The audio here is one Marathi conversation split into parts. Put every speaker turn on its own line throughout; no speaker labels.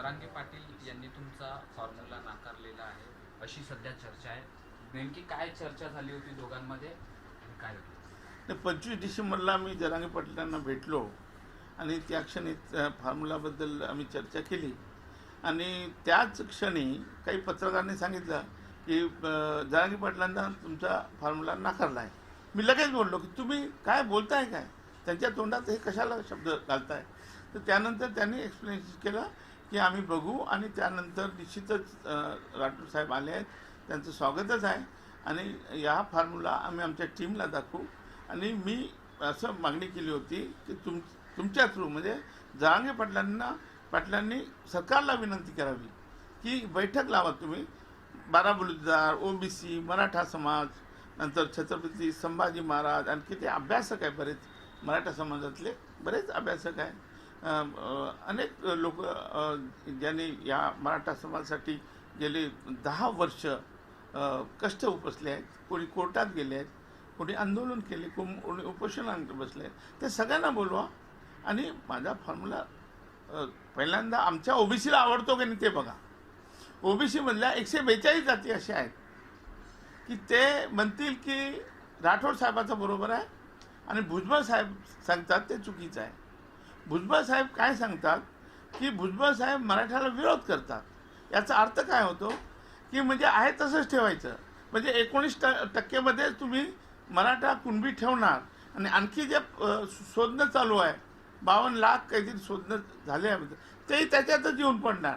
जरांगे पाटील यांनी तुमचा फॉर्म्युला नाकारलेला आहे अशी सध्या चर्चा आहे. नेमकी काय चर्चा झाली होती दोघांमध्ये काय होतं?
तर पंचवीस डिसेंबरला आम्ही जरांगे पाटलांना भेटलो आणि त्या क्षणी फॉर्म्युलाबद्दल आम्ही चर्चा केली. आणि त्याच क्षणी काही पत्रकारांनी सांगितलं की अं, जरांगे पाटलांना तुमचा फॉर्म्युला नाकारला आहे. मी लगेच बोललो की तुम्ही काय बोलताय काय? त्यांच्या तोंडात हे कशाला शब्द घालताय? तर त्यानंतर त्यांनी एक्सप्लेनेशन केलं. की आम्ही बघू आणि त्यानंतर निश्चितच राठोड साहेब आले आहेत. त्यांचं स्वागतच आहे. आणि या फॉर्म्युला आम्ही आमच्या टीमला दाखवू. आणि मी असं मागणी केली होती की तुम तुमच्या थ्रू म्हणजे जाळंगे पाटलांना पाटलांनी सरकारला विनंती करावी की बैठक लावा तुम्ही. बाराबलुद्दार ओ बी सी मराठा समाज नंतर छत्रपती संभाजी महाराज आणखी ते अभ्यासक आहे बरेच. मराठा समाजातले बरेच अभ्यासक आहे अनेक लोक ज्यांनी या मराठा समाजासाठी गेले दहा वर्ष कष्ट उपसले आहेत कोणी कोर्टात गेले आहेत कोणी आंदोलन केले कोणी उपोषणात बसले आहेत. ते सगळ्यांना बोलवा. आणि माझा फॉर्म्युला पहिल्यांदा आमच्या ओबीसीला आवडतो की नाही ते बघा. ओबीसीमधल्या एकशे बेचाळीस जाती अशा आहेत की ते म्हणतील की राठोड साहेबाचं बरोबर आहे आणि भुजबळ साहेब सांगतात ते चुकीचं आहे. भुजबळ साहेब काय सांगतात? की भुजबळ साहेब मराठ्याला विरोध करतात. याचा अर्थ काय होतो? की म्हणजे आहे तसंच ठेवायचं. म्हणजे एकोणीस ट टक्केमध्ये तुम्ही मराठा कुणबी ठेवणार. आणि आणखी जे शोधणं चालू आहे बावन्न लाख काहीतरी शोधणं झाले आहे तेही त्याच्यातच येऊन पडणार.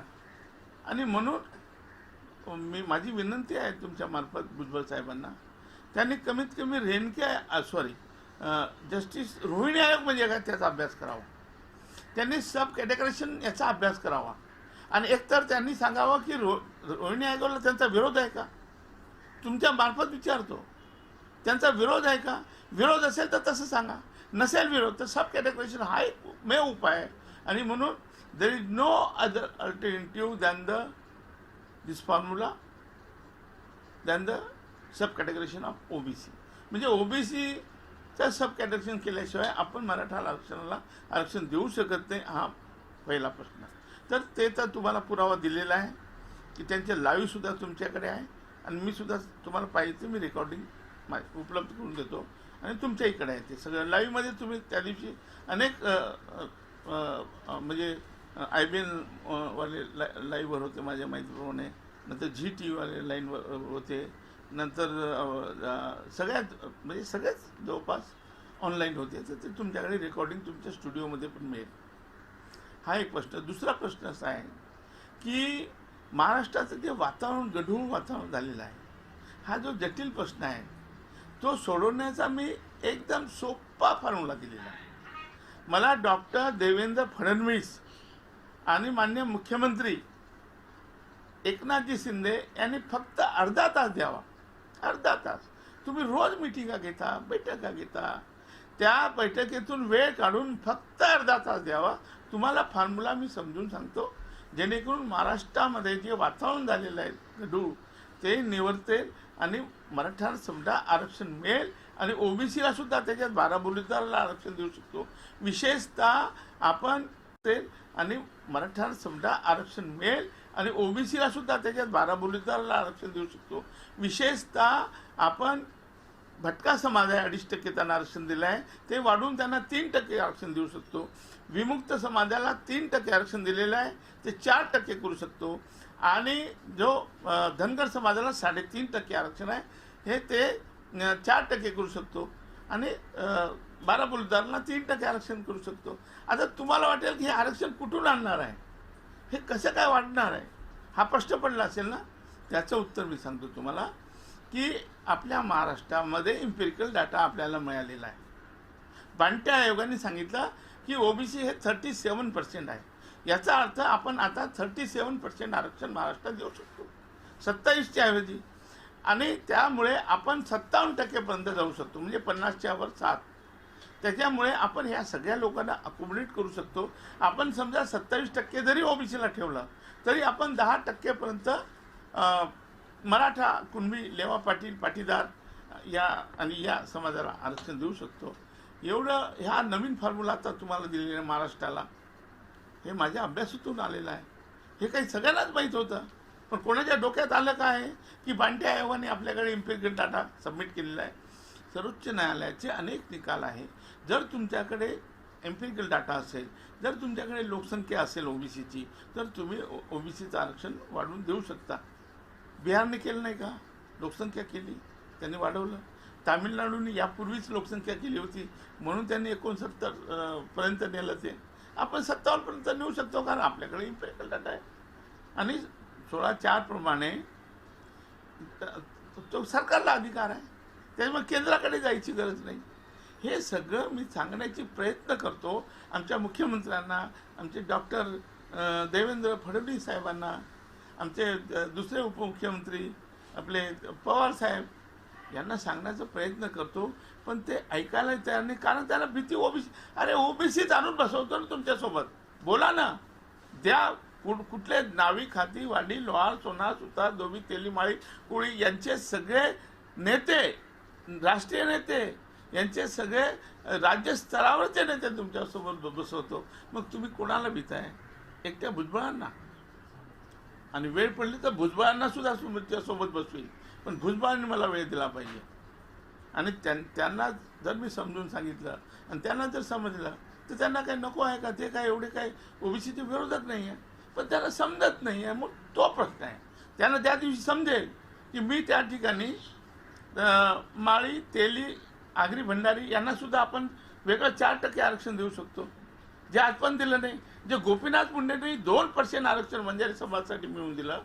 आणि म्हणून मी माझी विनंती आहे तुमच्या मार्फत भुजबळ साहेबांना त्यांनी कमीत कमी रेणके सॉरी जस्टिस रोहिणी आयोग म्हणजे काय त्याचा अभ्यास करावा. त्यांनी सब कॅटेगरेशन याचा अभ्यास करावा. आणि एकतर त्यांनी सांगावं की रो रोहिणी आयोगाला त्यांचा विरोध आहे का? तुमच्या मार्फत विचारतो. त्यांचा विरोध आहे का? विरोध असेल तर तसं सांगा. नसेल विरोध तर सब कॅटेगरेशन हा एक मे उपाय आहे. आणि म्हणून there is no other alternative than the this formula than the sub categorisation of OBC म्हणजे तर सब कॅटेगरेशन केल्याशिवाय आपण मराठा आरक्षणाला आरक्षण देऊ शकत नाही हा पहिला प्रश्न तर ते तर तुम्हाला पुरावा दिलेला आहे की त्यांचे लाईव्हसुद्धा तुमच्याकडे आहे आणि मी सुद्धा तुम्हाला पाहिजे ते मी रेकॉर्डिंग मा उपलब्ध करून देतो आणि तुमच्या इकडे आहे ते सगळं. लाईव्हमध्ये तुम्ही त्या दिवशी अनेक म्हणजे आय बी एनवाले ला लाईव्हवर होते माझ्या माहितीप्रमाणे. नंतर झी टी व्हीवाले लाईनवर होते. नंतर सगळ्यात म्हणजे सगळेच जवळपास ऑनलाईन होते. तर ते तुमच्याकडे रेकॉर्डिंग तुमच्या स्टुडिओमध्ये पण मिळेल. हा एक प्रश्न. दुसरा प्रश्न असा आहे की महाराष्ट्राचं जे वातावरण गढूळ वातावरण झालेलं आहे हा जो जटिल प्रश्न आहे तो सोडवण्याचा मी एकदम सोपा फॉर्म्युला दिलेला आहे. मला डॉक्टर देवेंद्र फडणवीस आणि मान्य मुख्यमंत्री एकनाथजी शिंदे यांनी फक्त अर्धा तास द्यावा. अर्धा तास. तुम्ही रोज मिटिंगा घेता बैठका घेता. त्या बैठकीतून वेळ काढून फक्त अर्धा तास द्यावा. तुम्हाला फॉर्म्युला मी समजून सांगतो. जेणेकरून महाराष्ट्रामध्ये जे वातावरण झालेलं आहे गडू ते निवडते आणि मराठा समजा आरक्षण मिळेल आणि ओबीसीला सुद्धा त्याच्यात बारा बोलीदाराला आरक्षण देऊ शकतो. विशेषतः आपण ते आणि मराठा समजा आरक्षण मिळेल आणि ओबीसीला सुद्धा त्याच्यात बारा बोलीदाराला आरक्षण देऊ शकतो. विशेषतः आपण भटका समाज आहे अडीच टक्के त्यांना आरक्षण दिलं आहे. ते वाढवून त्यांना तीन टक्के आरक्षण देऊ शकतो. विमुक्त समाजाला तीन टक्के आरक्षण दिलेलं आहे. ते चार टक्के करू शकतो. आणि जो धनगर समाजाला साडेतीन टक्के आरक्षण आहे हे ते चार टक्के करू शकतो. आणि बारा बोलदारांना तीन टक्के आरक्षण करू शकतो. आता तुम्हाला वाटेल की हे आरक्षण कुठून आणणार आहे? हे कसं काय वाढणार आहे? हा प्रश्न पडला असेल ना? त्याचं उत्तर मी सांगतो तुम्हाला की आपल्या महाराष्ट्रामध्ये इम्पेरिकल डाटा आपल्याला मिळालेला आहे. बांट्या आयोगाने सांगितलं की ओबीसी हे थर्टी सेवन पर्सेंट आहे. याचा अर्थ आपण आता थर्टी सेवन पर्सेंट आरक्षण महाराष्ट्रात देऊ शकतो. सत्तावीसच्या ऐवजी. आणि त्यामुळे आपण सत्तावन्न टक्केपर्यंत जाऊ शकतो. म्हणजे पन्नासच्या वर सात. त्याच्यामुळे आपण ह्या सगळ्या लोकांना अकोमोडेट करू शकतो. आपण समजा सत्तावीस टक्के जरी ओबीसीला ठेवलं तरी आपण दहा टक्केपर्यंत मराठा कुणबी लेवा पाटील पाटीदार या आणि या समाजाला आरक्षण देऊ शकतो. एवढं ह्या नवीन फॉर्म्युला आता तुम्हाला दिलेला आहे महाराष्ट्राला. हे माझ्या अभ्यासातून आलेलं आहे. हे काही सगळ्यांनाच माहीत होतं. पण कोणाच्या डोक्यात आलं काय की बांटे आयोगाने आपल्याकडे इम्पिरिकल डाटा सबमिट केलेला आहे. सर्वोच्च न्यायालयाचे अनेक निकाल आहे. जर तुमच्याकडे एम्पिरिकल डाटा असेल जर तुमच्याकडे लोकसंख्या असेल ओबीसीची तर तुम्ही ओबीसीचं आरक्षण वाढवून देऊ शकता. बिहारने केलं नाही का? लोकसंख्या केली त्यांनी वाढवलं. तामिळनाडूने यापूर्वीच लोकसंख्या केली होती म्हणून त्यांनी एकोणसत्तर पर्यंत नेलं ते. आपण सत्तावन्नपर्यंत नेऊ शकतो कारण आपल्याकडे इम्पेरिकल डाटा आहे. आणि सोळा चारप्रमाणे तो सरकारला अधिकार आहे. त्याच्यामुळे केंद्राकडे जायची गरज नाही. हे सगळं मी सांगण्याची प्रयत्न करतो. आमच्या मुख्यमंत्र्यांना आमचे डॉक्टर देवेंद्र फडणवीस साहेबांना आमचे दुसरे उपमुख्यमंत्री आपले पवार साहेब यांना सांगण्याचा प्रयत्न करतो. पण ते ऐकायला तयार नाही कारण त्याला भीती ओबीसी अरे ओबीसीच आणून बसवतो ना तुमच्यासोबत. बोला ना. द्या कुठ कुठले नावी खाती वाडी लोहार सोनार सुतार दोबी तेली माळी यांचे सगळे नेते राष्ट्रीय नेते यांचे सगळे राज्यस्तरावरचे नेते तुमच्यासोबत ब- बसवतो. मग तुम्ही कोणाला भीताय? एकट्या भुजबळांना. आणि वेळ पडली तर भुजबळांना सुद्धा तुमच्यासोबत बसवेल पण भुजबळांनी मला वेळ दिला पाहिजे. आणि त्यां त्यांना जर मी समजून सांगितलं आणि त्यांना जर समजलं तर त्यांना काही नको आहे का? ते काय एवढे काय ओबीसीचे विरोधक नाही आहे. पण त्यांना समजत नाही आहे. मग तो प्रश्न आहे. त्यांना त्या दिवशी समजेल की मी त्या ठिकाणी माळी तेली आगरी भंडारी यांना सुद्धा आपण वेगळं चार टक्के आरक्षण देऊ शकतो. जे आज पण दिलं नाही जे गोपीनाथ मुंडेंनी दोन पर्सेंट आरक्षण बंजारी समाजासाठी मिळवून दिलं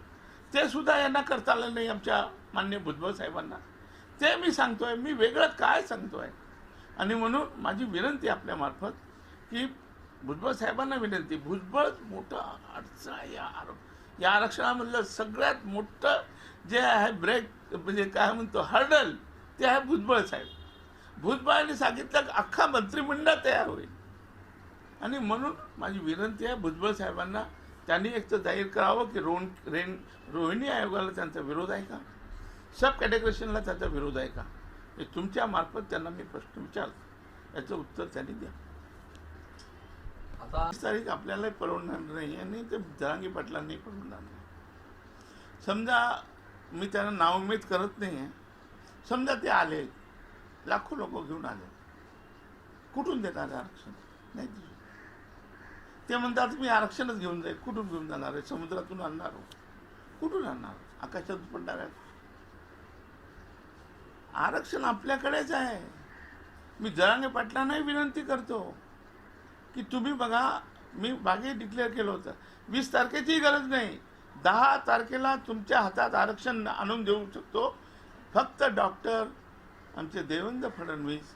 ते सुद्धा यांना करता आलं नाही आमच्या मान्य भुजबळ साहेबांना. ते मी सांगतोय मी वेगळं काय सांगतोय? आणि म्हणून माझी विनंती आपल्यामार्फत की भुजबळ साहेबांना विनंती भुजबळ मोठं अडचण आहे या आर- या आरक्षणामधलं सगळ्यात मोठं जे आहे ब्रेक म्हणजे काय म्हणतो हर्डल ते आहे भुजबळ साहेब. भुजबळांनी सांगितलं की अख्खा मंत्रिमंडळ तयार होईल. आणि म्हणून माझी विनंती आहे भुजबळ साहेबांना त्यांनी एक तर जाहीर करावं की रोहन रेन रोहिणी आयोगाला त्यांचा विरोध आहे का? सब कॅटेगरेशनला त्याचा विरोध आहे का? हे तुमच्या मार्फत त्यांना मी प्रश्न विचारतो. याचं उत्तर त्यांनी द्या.
आता
तारीख आपल्याला परवडणार नाही आणि ते जरांगी पाटलांनी परवडणार नाही. समजा मी त्यांना नावमेद करत नाही आहे समजा ते आले लाखो लोक घेऊन आले. कुठून देणार आरक्षण? नाही ते म्हणतात मी आरक्षणच घेऊन जाईल. कुठून घेऊन जाणार आहे समुद्रातून आणणार हो. कुठून आणणार? आकाशात पडणार आहे आरक्षण आपल्याकडेच आहे. मी जरांगे पाटलांनाही विनंती करतो की तुम्ही बघा मी मागे डिक्लेअर केलं होतं. वीस तारखेचीही गरज नाही. दहा तारखेला तुमच्या हातात आरक्षण आणून देऊ शकतो. फक्त डॉक्टर आमचे देवेंद्र फडणवीस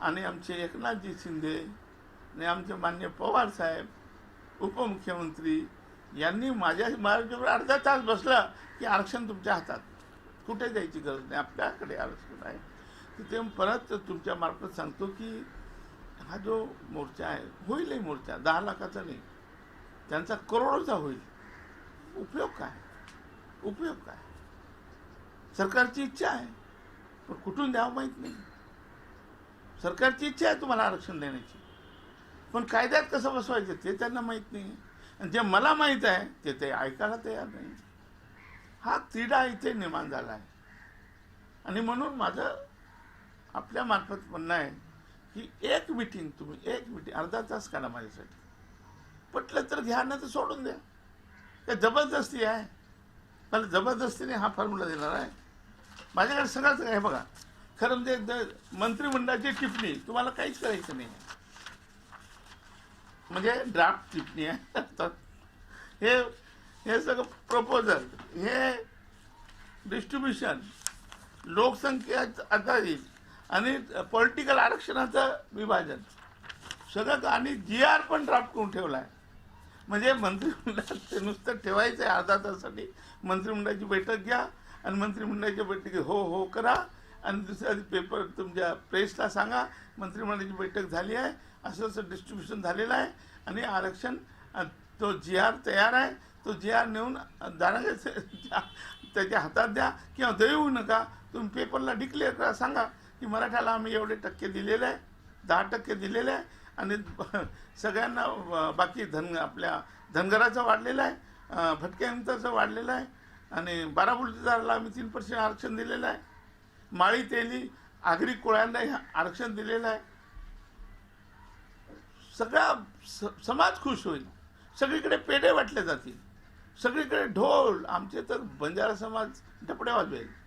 आणि आमचे एकनाथजी शिंदे आणि आमचे मान्य पवार साहेब उपमुख्यमंत्री यांनी माझ्या माझ्याजवळ अर्धा तास बसला की आरक्षण तुमच्या हातात. कुठे जायची गरज नाही? आपल्याकडे आरक्षण आहे. तिथे परत तुमच्या मार्फत सांगतो की हा जो मोर्चा आहे होईलही मोर्चा दहा लाखाचा नाही. त्यांचा करोडोचा होईल. उपयोग काय? उपयोग काय? सरकारची इच्छा आहे. पण कुठून द्यावं माहीत नाही. सरकारची इच्छा आहे तुम्हाला आरक्षण देण्याची. पण कायद्यात कसं बसवायचं ते त्यांना माहीत नाही. आणि जे मला माहीत आहे ते ते ऐकायला तयार नाही. हा क्रीडा इथे निर्माण झाला आहे. आणि म्हणून माझं आपल्या मार्फत म्हणणं आहे की एक मिटिंग तुम्ही एक मिटिंग अर्धा तास काढा माझ्यासाठी. पटलं तर घ्या ना तर सोडून द्या. काय जबरदस्ती आहे. मला जबरदस्तीने हा फॉर्म्युला देणार आहे. माझ्याकडे सगळंच आहे बघा. खरं म्हणजे मंत्रिमंडळाची टिप्पणी तुम्हाला काहीच करायचं नाही. म्हणजे ड्राफ्ट टिप्पणी आहे. हे हे सगळं प्रपोजल हे डिस्ट्रीब्युशन लोकसंख्या आधारित आणि पॉलिटिकल आरक्षणाचं विभाजन. सगळं आणि जी आर पण ड्राफ्ट करून ठेवला आहे. म्हणजे मंत्रिमंडळात ते नुसतं ठेवायचं आहे अर्धा तासासाठी मंत्रिमंडळाची बैठक घ्या. आणि मंत्रिमंडळाच्या बैठकीत हो हो करा. आणि दुसऱ्या पेपर तुमच्या प्रेसला सांगा. मंत्रिमंडळाची बैठक झाली आहे. असं असं डिस्ट्रीब्युशन झालेलं आहे. आणि आरक्षण तो जी आर तयार आहे. तो जी आर नेऊन दारागे त्याच्या हातात द्या. किंवा देऊ नका. तुम्ही पेपरला डिक्लेअर करा सांगा की मराठ्याला आम्ही एवढे टक्के दिलेले आहे. दहा टक्के दिलेले आहे. आणि सगळ्यांना बाकी धन आपल्या धनगराचं वाढलेलं आहे. भटक्यांचं वाढलेलं आहे. आणि बारामुलीदाराला आम्ही तीन पर्सेंट आरक्षण दिलेलं आहे. माळी तेली आगरी कोळ्यांना आरक्षण दिलेलं आहे. सगळा स- समाज खुश होईल. सगळीकडे पेढे वाटले जातील. सगळीकडे ढोल आमचे तर बंजारा समाज डपडे वाजवेल.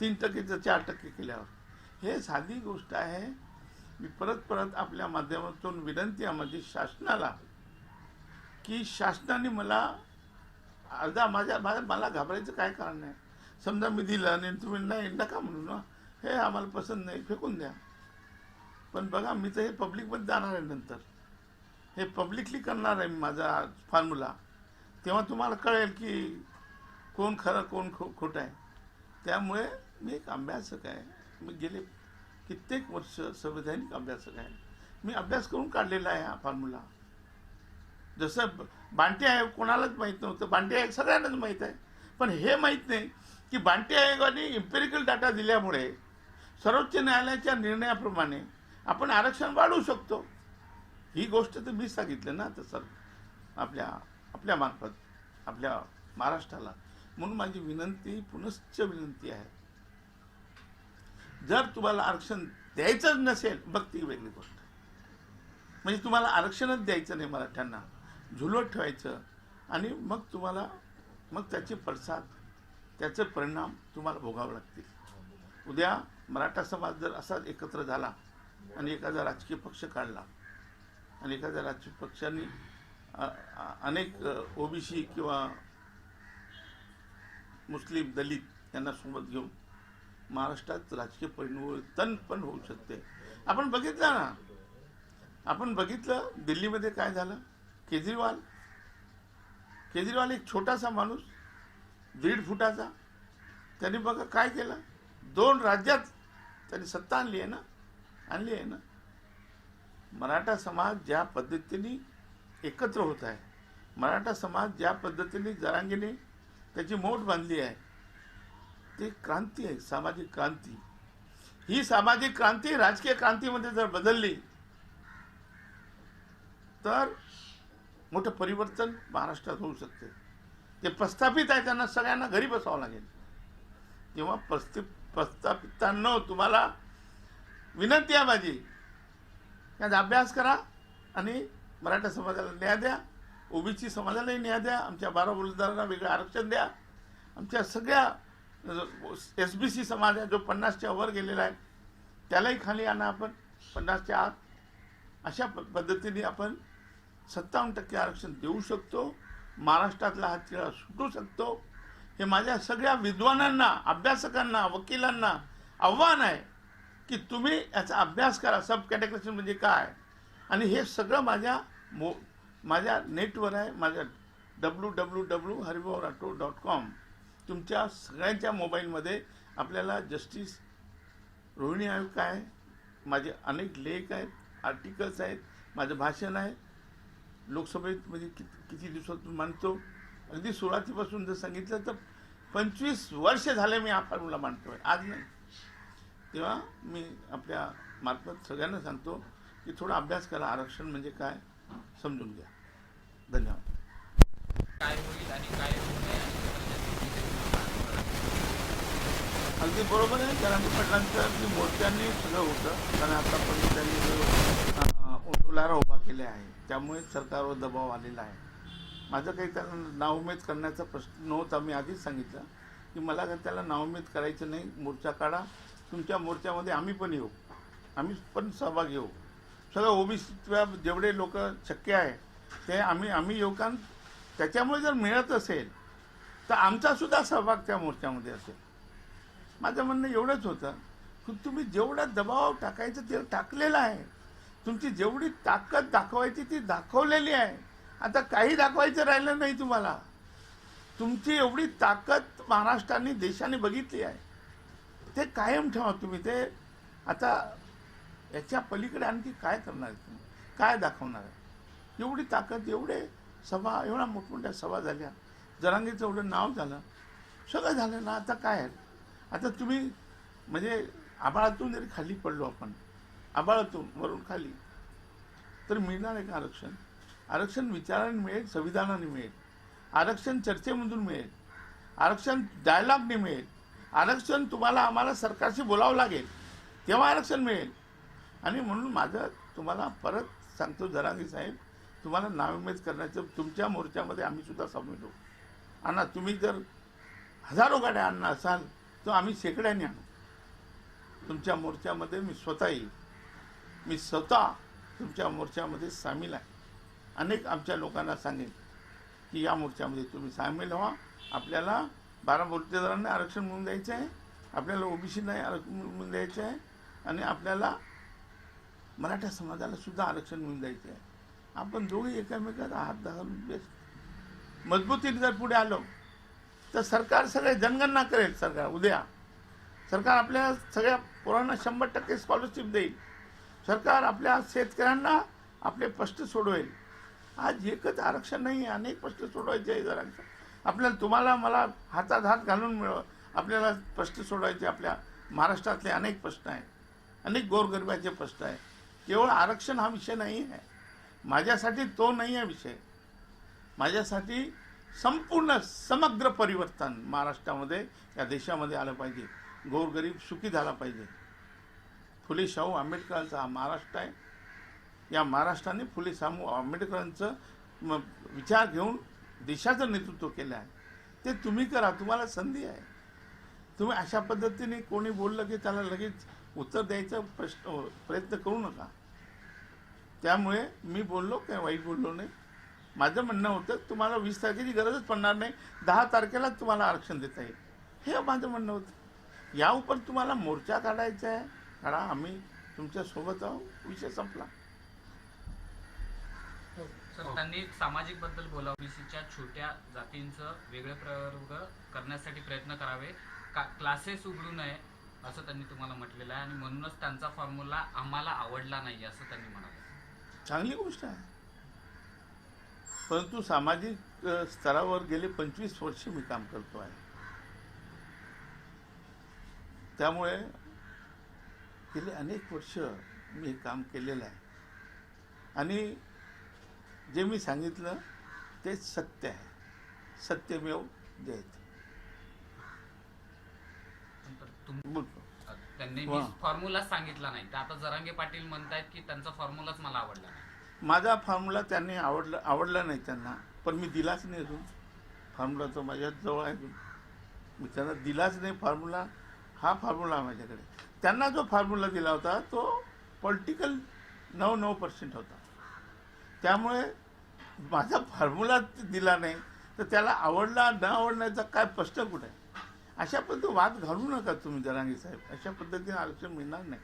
तीन टक्केचं चार टक्के केल्यावर. हे साधी गोष्ट आहे. मी परत परत आपल्या माध्यमातून विनंती आहे माझी शासनाला की शासनाने मला अर्धा माझ्या माझ्या मला घाबरायचं काय कारण नाही. समजा मी दिलं आणि तुम्ही नाही नका म्हणू ना. हे आम्हाला पसंत नाही फेकून द्या. पण बघा मी तर हे पब्लिकमध्ये जाणार आहे नंतर. हे पब्लिकली करणार आहे मी माझा फॉर्म्युला तेव्हा तुम्हाला कळेल की कोण खरं कोण खो खोटं आहे. त्यामुळे मी एक अभ्यासक आहे. मी गेले कित्येक वर्ष संवैधानिक अभ्यासक आहे. मी अभ्यास करून काढलेला आहे हा फॉर्म्युला जसं ब- बांटे आयोग कोणालाच माहीत नव्हतं बांटे आयोग सगळ्यांनाच माहीत आहे. पण हे माहीत नाही की बांटे आयोगाने इम्पेरिकल डाटा दिल्यामुळे सर्वोच्च न्यायालयाच्या निर्णयाप्रमाणे आपण आरक्षण वाढवू शकतो. ही गोष्ट तर मी सांगितलं ना तर सर आपल्या आपल्या मार्फत आपल्या महाराष्ट्राला. म्हणून माझी विनंती पुनश्च विनंती आहे. जर तुम्हाला आरक्षण द्यायचंच नसेल मग ती वेगळी गोष्ट. म्हणजे तुम्हाला आरक्षणच द्यायचं नाही मराठ्यांना. झुलवत ठेवायचं. आणि मग तुम्हाला मग त्याचे पडसाद त्याचे परिणाम तुम्हाला भोगावे लागतील. उद्या मराठा समाज जर असाच एकत्र झाला आणि एखादा राजकीय पक्ष काढला आणि एखाद्या राजकीय पक्षांनी अनेक ओबीसी किंवा मुस्लिम दलित यांना सोबत घेऊन महाराष्ट्रात राजकीय परिवर्तन पण होऊ शकते. आपण बघितलं ना? आपण बघितलं दिल्लीमध्ये काय झालं? केजरीवाल केजरीवाल एक छोटासा माणूस दीड फुटाचा. त्यांनी बघा काय केलं? दोन राज्यात त्यांनी सत्ता आणली आहे ना? आणली आहे ना? मराठा समाज ज्या पद्धतीने एकत्र होत आहे मराठा समाज ज्या पद्धतीने जरांगीने त्याची मोठ बांधली आहे ते क्रांती आहे सामाजिक क्रांती. ही सामाजिक क्रांती राजकीय क्रांतीमध्ये जर बदलली तर मोठं परिवर्तन महाराष्ट्रात होऊ शकते. ते प्रस्थापित आहे त्यांना सगळ्यांना घरी बसावं लागेल. तेव्हा प्रस्थि प्रस्थापितांना तुम्हाला विनंती आहे माझी. याचा अभ्यास करा आणि मराठा समाजाला न्याय द्या. ओबीसी समाजालाही न्याय द्या. आमच्या बारा बोलदारांना वेगळं आरक्षण द्या. आमच्या सगळ्या एस बी सी समाज आहे जो पन्नासच्या वर गेलेला आहे त्यालाही खाली आणा आपण. पन्नासच्या आत अशा प- पद्धतीने आपण सत्तावन्न टक्के आरक्षण देऊ शकतो महाराष्ट्रातला हा तिळा सुटू शकतो. हे माझ्या सगळ्या विद्वानांना अभ्यासकांना वकिलांना आव्हान आहे की तुम्ही याचा अभ्यास करा. सब कॅटेगरेशन म्हणजे काय? आणि हे सगळं माझ्या मो माझ्या नेटवर आहे माझ्या W W W Haribhau Rathod dot com तुमच्या सगळ्यांच्या मोबाईलमध्ये आपल्याला जस्टिस रोहिणी आयोग काय आहे माझे अनेक लेख आहेत आर्टिकल्स आहेत माझं भाषण आहे. लोकसभेत म्हणजे किती किती दिवसातून मांडतो अगदी सुरुवातीपासून जर सांगितलं तर पंचवीस वर्ष झाले मी हा फॉर्म्युला मांडतोय. आज नाही. तेव्हा मी आपल्या मार्फत सगळ्यांना सांगतो की थोडा अभ्यास करा. आरक्षण म्हणजे काय? समजून घ्या. धन्यवाद. अगदी बरोबर आहे. जरांगी पाटलांचं की मोर्चांनी सगळं होतं. कारण आतापर्यंत त्यांनी जो उभा केल्या आहे. त्यामुळे सरकारवर दबाव आलेला आहे. माझं काही त्याला नाउमेद करण्याचा प्रश्न नव्हता. मी आधीच सांगितलं की मला काही त्याला नाउमेद करायचं नाही मोर्चा काढा. तुमच्या मोर्चामध्ये आम्ही पण येऊ. आम्ही पण सहभाग घेऊ सगळं ओबीसीच्या जेवढे लोक शक्य आहे ते आम्ही आम्ही येऊ त्याच्यामुळे जर मिळत असेल तर आमचासुद्धा सहभाग त्या मोर्चामध्ये असेल. माझं म्हणणं एवढंच होतं की तुम्ही जेवढा दबाव टाकायचं ते टाकलेलं आहे तुमची जेवढी ताकद दाखवायची ती दाखवलेली आहे. आता काही दाखवायचं राहिलं नाही तुम्हाला. तुमची एवढी ताकद महाराष्ट्राने देशाने बघितली आहे. ते कायम ठेवा तुम्ही. ते आता याच्या पलीकडे आणखी काय करणार आहे तुम्ही? काय दाखवणार आहे? एवढी ताकद एवढे सभा एवढ्या मोठमोठ्या सभा झाल्या. जरांगीचं एवढं नाव झालं. सगळं झालं ना आता काय आहे? आता तुम्ही म्हणजे आभाळातून जरी खाली पडलो आपण आबाळातून वरून खाली. तर मिळणार आहे का आरक्षण. आरक्षण विचाराने मिळेल संविधानाने मिळेल. आरक्षण चर्चेमधून मिळेल. आरक्षण डायलॉगने मिळेल. आरक्षण तुम्हाला आम्हाला सरकारशी बोलावं लागेल. तेव्हा आरक्षण मिळेल. आणि म्हणून माझं तुम्हाला परत सांगतो जरांगी साहेब तुम्हाला नाविमेद करण्याचं तुमच्या मोर्चामध्ये आम्ही सुद्धा सामील होऊ आणा तुम्ही जर हजारो गाड्या आणणार असाल तर आम्ही शेकड्याने आणू. तुमच्या मोर्चामध्ये मी स्वतः येईल. मी स्वतः तुमच्या मोर्चामध्ये सामील आहे. अनेक आमच्या लोकांना सांगेन की या मोर्चामध्ये तुम्ही सामील व्हा. आपल्याला बारा मोर्चेदारांना आरक्षण मिळून द्यायचं आहे. आपल्याला ओबीसीना आरक्षण मिळून द्यायचं आहे. आणि आपल्याला मराठा समाजाला सुद्धा आरक्षण मिळून द्यायचं आहे. आपण दोघे एकामेकात हात धरून मजबूतीने जर पुढे आलो तर सरकार सगळे जनगणना करेल सरकार उद्या. सरकार आपल्या सगळ्या पोरांना शंभर टक्के स्कॉलरशिप देईल. सरकार आपल्या शेतकऱ्यांना आपले प्रश्न सोडवेल. आज एकच आरक्षण नाही आहे अनेक प्रश्न सोडवायचे आहे जर आपल्याला तुम्हाला मला हातात हात घालून मिळव. आपल्याला प्रश्न सोडवायचे आपल्या महाराष्ट्रातले अनेक प्रश्न आहेत. अनेक गोरगरिबाचे प्रश्न आहे केवळ आरक्षण हा विषय नाही आहे. माझ्यासाठी तो नाही आहे विषय. माझ्यासाठी संपूर्ण समग्र परिवर्तन महाराष्ट्रामध्ये या देशामध्ये आलं पाहिजे. गोरगरीब सुखी झाला पाहिजे. फुले शाहू आंबेडकरांचा हा महाराष्ट्र आहे. या महाराष्ट्राने फुले शाहू आंबेडकरांचं विचार घेऊन देशाचं नेतृत्व केलं आहे. ते तुम्ही करा तुम्हाला संधी आहे. तुम्ही अशा पद्धतीने कोणी बोललं की त्याला लगेच उत्तर द्यायचा प्रश्न प्रयत्न करू नका. त्यामुळे मी बोललो काय वाईट बोललो नाही. माझं म्हणणं होतं तुम्हाला वीस तारखेची गरजच पडणार नाही. दहा तारखेला तुम्हाला आरक्षण देता येईल. हे माझं म्हणणं होतं. या उपर तुम्हाला मोर्चा काढायचा आहे. काढा आम्ही तुमच्यासोबत आहोत. विषय संपला.
सर त्यांनी सामाजिकबद्दल बोला ओबीसीच्या छोट्या जातींचं वेगळे प्रवर्ग करण्यासाठी प्रयत्न करावे. का क्लासेस उघडू नये असं त्यांनी तुम्हाला म्हटलेलं आहे. आणि म्हणूनच त्यांचा फॉर्म्युला आम्हाला आवडला नाही असं त्यांनी म्हणाले.
चांगली गोष्ट आहे. परंतु सामाजिक स्तरावर गेले पंचवीस वर्ष मी काम करतो आहे. त्यामुळे गेले अनेक वर्ष मी हे काम केलेलं आहे. आणि जे मी सांगितलं ते सत्य आहे. सत्यमेव जयते.
त्यांनी. फॉर्म्युला सांगितला नाही. तर आता जरांगे पाटील म्हणतायत की त्यांचा फॉर्म्युलाच मला आवडला नाही.
माझा फॉर्म्युला त्यांनी आवडला आवडला नाही त्यांना. पण मी दिलाच नाही अजून. फॉर्म्युला तो माझ्या जवळ आहे. मी त्यांना दिलाच नाही फॉर्म्युला हा फॉर्म्युला आहे माझ्याकडे. त्यांना जो फॉर्म्युला दिला होता तो पॉलिटिकल नऊ नऊ पर्सेंट होता. त्यामुळे माझा फॉर्म्युला दिला नाही तर त्याला आवडला न आवडण्याचा काय प्रश्न कुठे? आहे अशा पद्धती वाद घालू नका तुम्ही जरांगी साहेब. अशा पद्धतीने आरक्षण मिळणार नाही.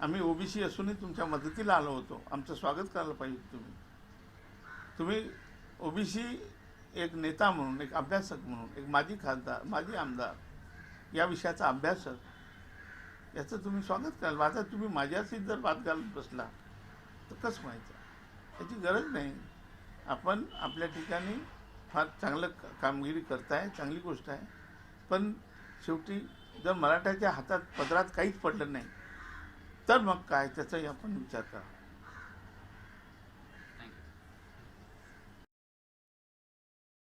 आम्ही ओबीसी असूनही तुमच्या मदतीला आलो होतो. आमचं स्वागत करायला पाहिजे तुम्ही. तुम्ही ओबीसी एक नेता म्हणून एक अभ्यासक म्हणून एक माजी खासदार माजी आमदार या विषयाचा अभ्यास याचं तुम्ही स्वागत कराल. माझा तुम्ही माझ्याशीच जर वाद घालून बसला तर कसं व्हायचं? याची गरज नाही. आपण आपल्या ठिकाणी फार चांगलं क- कामगिरी करताय चांगली गोष्ट आहे. पण शेवटी जर मराठ्याच्या हातात पदरात काहीच पडलं नाही तर मग काय? त्याचाही आपण विचार करा.